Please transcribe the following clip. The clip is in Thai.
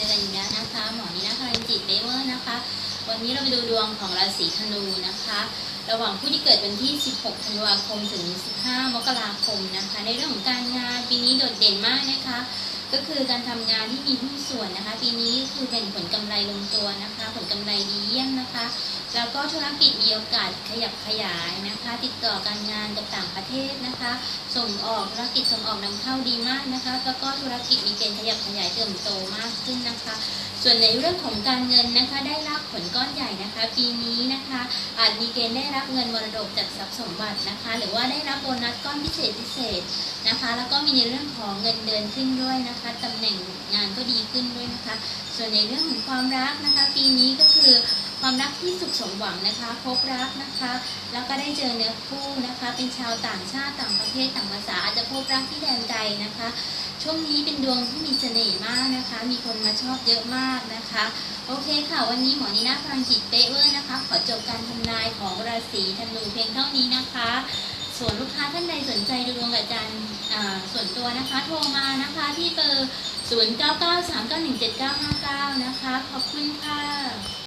จอกันอีกแล้วนะคะหมอนี้นะคะจิตเบเวอร์นะคะ วันนี้เราไปดูดวงของราศีธนูนะคะ ระหว่างผู้ที่เกิดวันที่ 16 ธันวาคมถึง 15 มกราคมนะคะ ในเรื่องของการงานปีนี้โดดเด่นมากนะคะ ก็คือการทำงานที่มีหุ้นส่วนนะคะ ปีนี้คือเป็นผลกำไรลงตัวนะคะ ผลกำไรดีเยี่ยมนะคะ แล้วก็ธุรกิจมีโอกาสขยับขยายนะคะ ติดต่อการงานกับต่างประเทศนะคะ ส่งออกธุรกิจส่งออกนำเข้าดีมากนะคะ แล้วก็ธุรกิจมีเกณฑ์ขยับขยายเติบโตมากขึ้นนะคะ ส่วนในเรื่องของการเงินนะคะ ได้รับผลก้อนใหญ่นะคะ ปีนี้นะคะ อาจมีเกณฑ์ได้รับเงินมรดกจากทรัพย์สมบัตินะคะ หรือว่าได้รับโบนัสก้อนพิเศษพิเศษนะคะ แล้วก็มีในเรื่องของเงินเดือนขึ้นด้วยนะคะตำแหน่งงานก็ดีขึ้นด้วยนะคะ ส่วนในเรื่องของความรักนะคะ ปีนี้ก็คือ ความรักที่สุขสมหวังนะคะพบรักนะคะ แล้วก็ได้เจอเนื้อคู่นะคะ เป็นชาวต่างชาติต่างประเทศต่างภาษาอาจจะพบรักที่แดนไกลนะคะ ช่วงนี้เป็นดวงที่มีเสน่ห์มากนะคะ มีคนมาชอบเยอะมากนะคะ โอเคค่ะ วันนี้หมอนีน่าพลังจิตเป๊ะเวอร์นะคะ ขอจบการทำนายของราศีธนูเพียงเท่านี้นะคะ ส่วนลูกค้าท่านใดสนใจดูดวงกับอาจารย์ส่วนตัวนะคะ โทรมานะคะที่เบอร์0993917959 นะคะ ขอบคุณค่ะ